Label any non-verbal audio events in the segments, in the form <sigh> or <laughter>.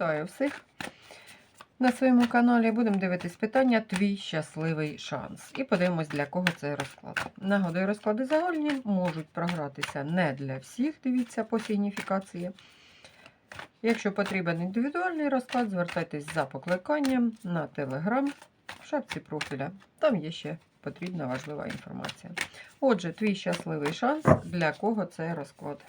Вітаю всіх на своєму каналі. Будемо дивитись питання Твій щасливий шанс. І подивимось, для кого цей розклад. Нагадую, розклади загальні можуть програтися не для всіх. Дивіться по сигніфікації. Якщо потрібен індивідуальний розклад, звертайтесь за покликанням на телеграм в шапці профіля. Там є ще потрібна важлива інформація. Отже, твій щасливий шанс, для кого цей розклад.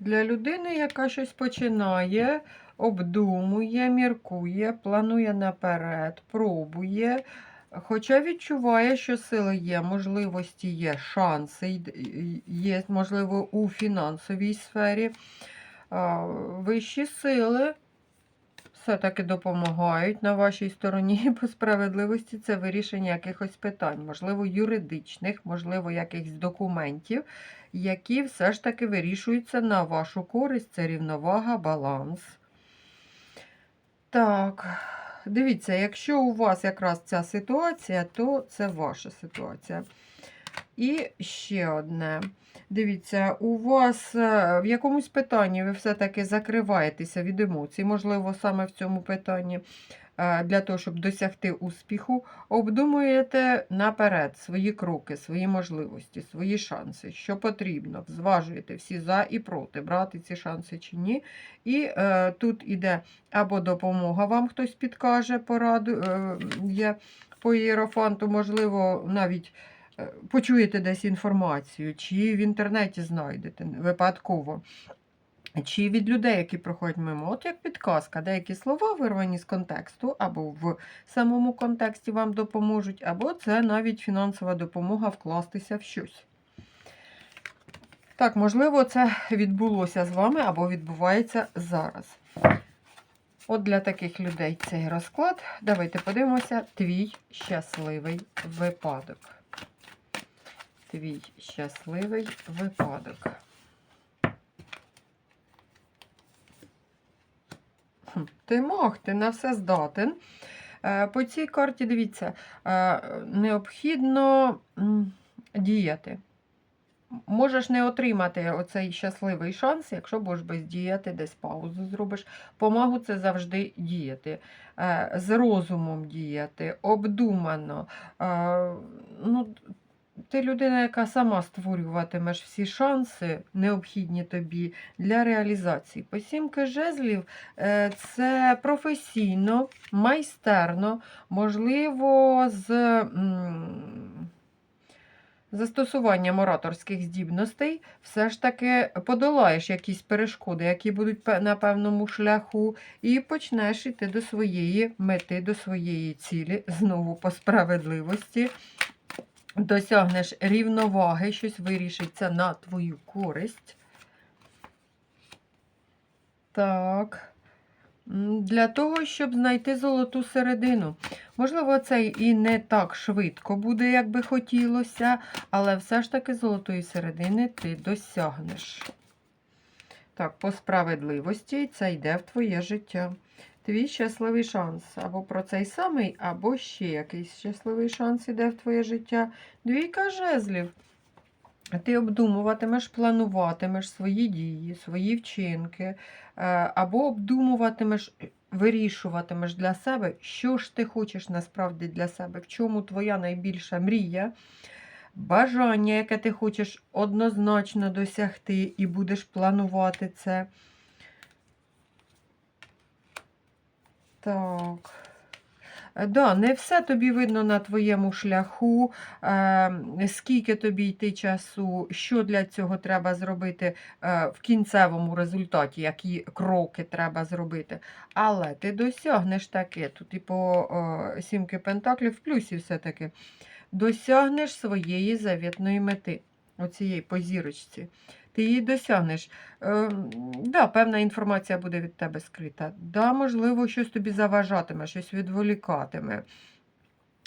Для людини, яка щось починає, обдумує, міркує, планує наперед, пробує, хоча відчуває, що сили є, можливості є, шанси є, можливо, у фінансовій сфері. Вищі сили все-таки допомагають на вашій стороні <laughs> по справедливості. Це вирішення якихось питань, можливо, юридичних, можливо, якихось документів, які все ж таки вирішуються на вашу користь. Це рівновага, баланс. Так, дивіться, якщо у вас якраз ця ситуація, то це ваша ситуація. І ще одне. Дивіться, у вас е, в якомусь питанні ви все-таки закриваєтеся від емоцій, можливо, саме в цьому питанні, е, для того, щоб досягти успіху, обдумуєте наперед свої кроки, свої можливості, свої шанси, що потрібно, зважуєте всі за і проти, брати ці шанси чи ні. І е, тут іде або допомога, вам хтось підкаже, пораду е, по ієрофанту, можливо, навіть почуєте десь інформацію, чи в інтернеті знайдете випадково. Чи від людей, які проходять мимо, от як підказка, деякі слова вирвані з контексту, або в самому контексті вам допоможуть, або це навіть фінансова допомога вкластися в щось. Так, можливо, це відбулося з вами або відбувається зараз. От для таких людей цей розклад. Давайте подивимося твій щасливий випадок. Твій щасливий випадок. Ти мог, ти на все здатен. Е, По цій карті, дивіться, е, необхідно діяти. Можеш не отримати оцей щасливий шанс, якщо будеш бездіяти, десь паузу зробиш. Помагу це завжди діяти, Е, з розумом діяти, обдумано. Ну, ти людина, яка сама створюватимеш всі шанси, необхідні тобі для реалізації. Посімки жезлів е, це професійно, майстерно, можливо, з застосуванням ораторських здібностей, все ж таки подолаєш якісь перешкоди, які будуть на певному шляху, і почнеш йти до своєї мети, до своєї цілі, знову по справедливості досягнеш рівноваги, щось вирішиться на твою користь. Так. Для того, щоб знайти золоту середину. Можливо, це і не так швидко буде, як би хотілося, але все ж таки золотої середини ти досягнеш. Так, по справедливості це йде в твоє життя. Твій щасливий шанс. Або про цей самий, або ще якийсь щасливий шанс іде в твоє життя. Двійка жезлів. Ти обдумуватимеш, плануватимеш свої дії, свої вчинки, е, або обдумуватимеш, вирішуватимеш для себе, що ж ти хочеш насправді для себе, в чому твоя найбільша мрія, бажання, яке ти хочеш однозначно досягти, і будеш планувати це. Так. Е, Да, не все тобі видно на твоєму шляху, е, скільки тобі йти часу, що для цього треба зробити е, в кінцевому результаті, які кроки треба зробити. Але ти досягнеш таке, тут і по сімки Пентаклів, в плюсі все-таки, досягнеш своєї завітної мети, оцієї по зірочці. Ти її досягнеш. Е, да, певна інформація буде від тебе скрита. Да, можливо, щось тобі заважатиме, щось відволікатиме.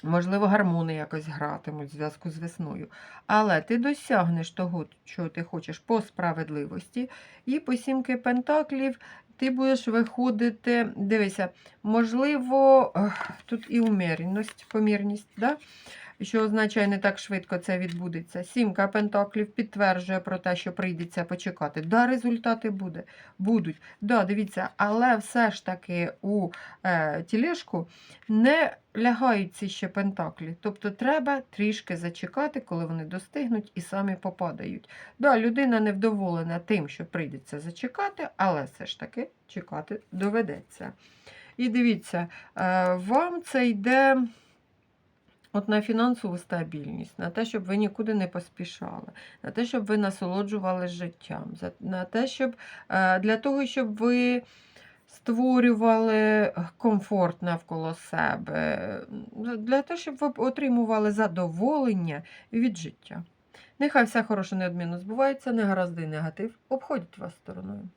Можливо, гармони якось гратимуть в зв'язку з весною. Але ти досягнеш того, що ти хочеш по справедливості. І по сімки пентаклів ти будеш виходити. Дивися, можливо, тут і умірність, помірність, да? Що означає не так швидко це відбудеться. Сімка пентаклів підтверджує про те, що прийдеться почекати. Да, результати буде, будуть. Да, дивіться, але все ж таки у е, тілешку не лягають ці ще пентаклі. Тобто треба трішки зачекати, коли вони достигнуть і самі попадають. Да, людина невдоволена тим, що прийдеться зачекати, але все ж таки чекати доведеться. І дивіться, е, вам це йде от на фінансову стабільність, на те, щоб ви нікуди не поспішали, на те, щоб ви насолоджували життям, на те, щоб е, для того, щоб ви створювали комфорт навколо себе, для того, щоб ви отримували задоволення від життя. Нехай все хороше неодмінно збувається, негаразди і негатив обходять вас стороною.